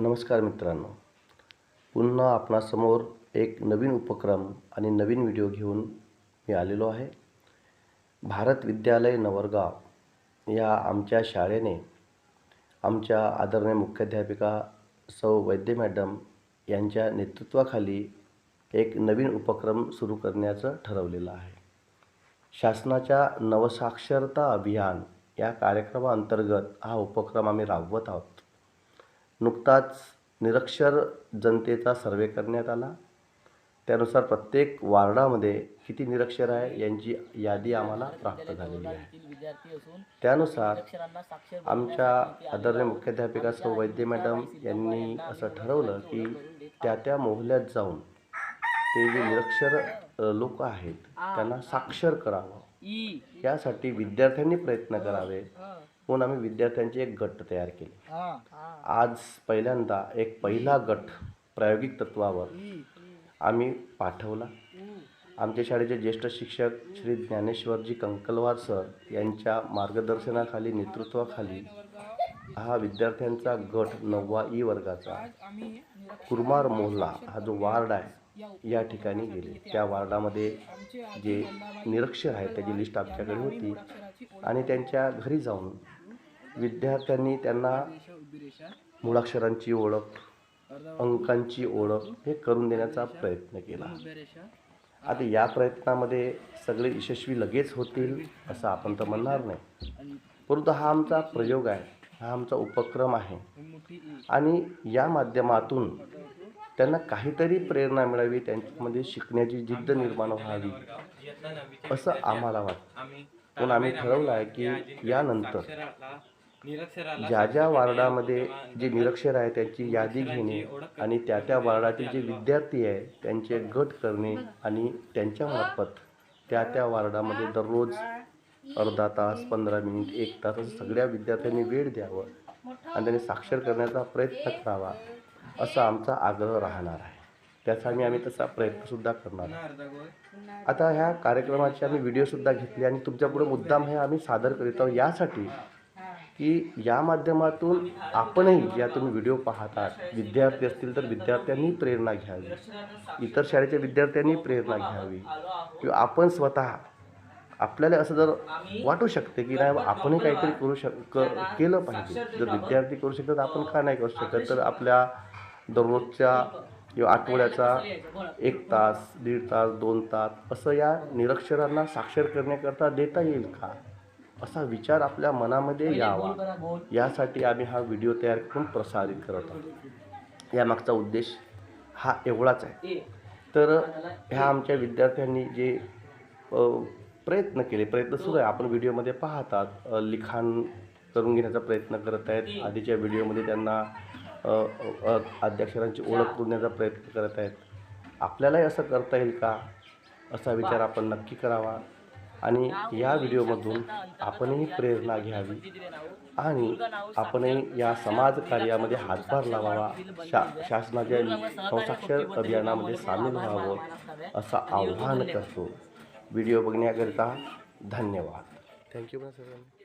नमस्कार मित्रांनो. पुन्हा आपणासमोर एक नवीन उपक्रम आणि नवीन व्हिडिओ घेऊन मी आलेलो आहे. भारत विद्यालय नवरगाव या आमच्या शाळेने आमच्या आदरणीय मुख्याध्यापिका सौ वैद्य मॅडम यांच्या नेतृत्वाखाली एक नवीन उपक्रम सुरू करण्याचं ठरवलेलं आहे. शासनाच्या नवसाक्षरता अभियान या कार्यक्रमाअंतर्गत हा उपक्रम आम्ही राबवत आहोत. नुकताच निरक्षर जनतेचा सर्वे करण्यात आला. त्यानुसार प्रत्येक वार्डामध्ये किती निरक्षर आहे यांची यादी आम्हाला प्राप्त झालेली आहे. त्यानुसार आमच्या आदरणीय मुख्याध्यापिका सौ वैद्य मॅडम यांनी असं ठरवलं की त्या त्या मोहल्ल्यात जाऊन ते जे निरक्षर लोक आहेत त्यांना साक्षर करावं. यासाठी विद्यार्थ्यांनी प्रयत्न करावे म्हणून आम्ही विद्यार्थ्यांचे एक गट तयार केले. आज पहिल्यांदा एक पहिला गट प्रायोगिक तत्वावर आम्ही पाठवला. आमच्या शाळेचे ज्येष्ठ शिक्षक श्री ज्ञानेश्वरजी कंकलवार सर यांच्या मार्गदर्शनाखाली नेतृत्वाखाली हा विद्यार्थ्यांचा गट नववा ई वर्गाचा कुरमार मोहल्ला हा जो वार्ड आहे या ठिकाणी गेले. त्या वार्डामध्ये जे निरक्षर आहेत त्याची लिस्ट आमच्याकडे होती. आणि त्यांच्या घरी जाऊन विद्यार्थ्यांनी त्यांना मुळाक्षरांची ओळख अंकांची ओळख हे करून देण्याचा प्रयत्न केला. आता या प्रयत्नामध्ये सगळे यशस्वी लगेच होतील असं आपण तर म्हणणार नाही. परंतु हा आमचा प्रयोग आहे हा आमचा उपक्रम आहे. आणि या माध्यमातून त्यांना काहीतरी प्रेरणा मिळावी त्यांच्यामध्ये शिकण्याची जिद्द निर्माण व्हावी असं आम्हाला वाटतं. म्हणून आम्ही ठरवलं आहे की यानंतर ज्या ज्या वार्डामध्ये जे निरक्षर आहे त्यांची यादी घेणे आणि त्या त्या वार्डातील जे विद्यार्थी आहे त्यांचे गट करणे आणि त्यांच्यामार्फत त्या त्या वार्डामध्ये दररोज अर्धा तास पंधरा मिनिट एक तास असं सगळ्या विद्यार्थ्यांनी वेळ द्यावं आणि त्यांनी साक्षर करण्याचा प्रयत्न करावा असा आमचा आग्रह राहणार आहे. त्यासाठी आम्ही तसा प्रयत्नसुद्धा करणार आता ह्या कार्यक्रमाचे आम्ही व्हिडिओसुद्धा घेतले आणि तुमच्यापुढे मुद्दाम हे आम्ही सादर करीत आहोत. यासाठी की या माध्यमातून आपणही ज्या तुम्ही व्हिडिओ पाहतात विद्यार्थी असतील तर विद्यार्थ्यांनी प्रेरणा घ्यावी. इतर शाळेच्या विद्यार्थ्यांनी प्रेरणा घ्यावी. किंवा आपण स्वतः आपल्याला असं जर वाटू शकते की नाही बा, आपणही काहीतरी करू शक केलं पाहिजे. जर विद्यार्थी करू शकतात तर आपण का नाही करू शकत? तर आपल्या दररोजच्या किंवा आठवड्याचा एक तास दीड तास दोन तास असं या निरक्षरांना साक्षर करण्याकरता देता येईल का? असा विचार आपल्या मनामध्ये यावा. यासाठी आम्ही हा व्हिडिओ तयार करून प्रसारित करत आहोत. यामागचा उद्देश हा एवढाच आहे. तर ह्या आमच्या विद्यार्थ्यांनी जे प्रयत्न केले प्रयत्न सुरू आहे. आपण व्हिडिओमध्ये पाहतात लिखाण करून घेण्याचा प्रयत्न करत आहेत. आधीच्या व्हिडिओमध्ये त्यांना अध्यक्षरांची ओळख करून देण्याचा प्रयत्न करत आहेत. आपल्यालाही असं करता येईल का? असा विचार आपण नक्की करावा. आणि या व्हिडिओमधून आपणही प्रेरणा घ्यावी आणि आपणही या समाज कार्यामध्ये हातभार लावावा शा शासनाच्या संसाक्षर अभियानामध्ये सामील व्हावं असं आव्हान करतो. व्हिडिओ बघण्याकरिता धन्यवाद. Thank you sir